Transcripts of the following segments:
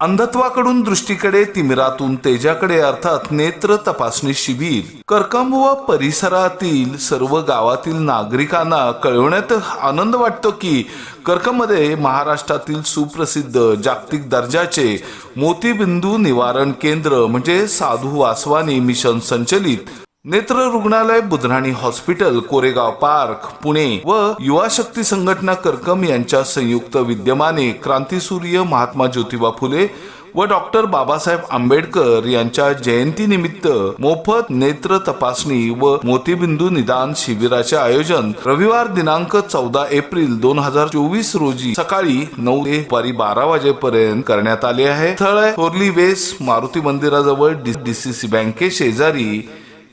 अंधत्वाकडून दृष्टीकडे तिमिरातून तेजाकडे अर्थात नेत्र तपासणी शिबिर. कर्कंब व परिसरातील सर्व गावातील नागरिकांना कळवण्यात आनंद वाटतो की कर्कमध्ये महाराष्ट्रातील सुप्रसिद्ध जागतिक दर्जाचे मोतीबिंदू निवारण केंद्र म्हणजे साधू वासवानी मिशन संचलित. नेत्र रुग्णालय बुधराणी हॉस्पिटल कोरेगाव पार्क पुणे व युवा शक्ती संघटना करकम यांच्या संयुक्त विद्यमाने क्रांतीसूर्य महात्मा ज्योतिबा फुले व डॉक्टर बाबासाहेब आंबेडकर यांच्या जयंतीनिमित्त मोफत नेत्र तपासणी व मोतीबिंदू निदान शिबिराचे आयोजन रविवार दिनांक चौदा एप्रिल दोन हजार चोवीस रोजी सकाळी नऊ ते दुपारी बारा वाजेपर्यंत करण्यात आले आहे. स्थळ आहे थोरली वेस मारुती मंदिराजवळ डीसीसी बँके शेजारी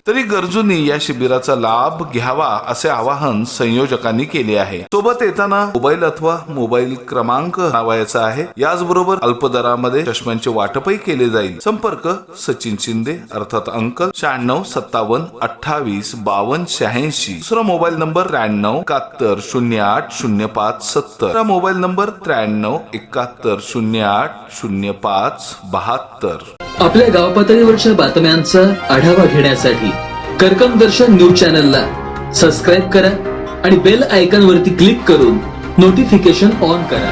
तरी गरजूंनी या शिबिराचा लाभ घ्यावा असे आवाहन संयोजकांनी केले आहे. सोबत येताना मोबाईल अथवा मोबाईल क्रमांक लावायचा आहे. याचबरोबर अल्पदरामध्ये चष्म्यांचे वाटपही केले जाईल. संपर्क सचिन शिंदे अर्थात अंकल शहाण्णव सत्तावन्न अठ्ठावीस बावन्न शहाऐंशी. दुसरा मोबाईल नंबर त्र्याण्णव एकाहत्तर शून्य आठ शून्य पाच सत्तर. मोबाईल नंबर त्र्याण्णव एकाहत्तर शून्य आठ शून्य पाच बहात्तर. आपल्या गाव पातळीवरच्या बातम्यांचा आढावा घेण्यासाठी कर्कम दर्शन न्यूज चॅनलला सबस्क्राईब करा आणि बेल आयकॉन वरती क्लिक करून नोटिफिकेशन ऑन करा.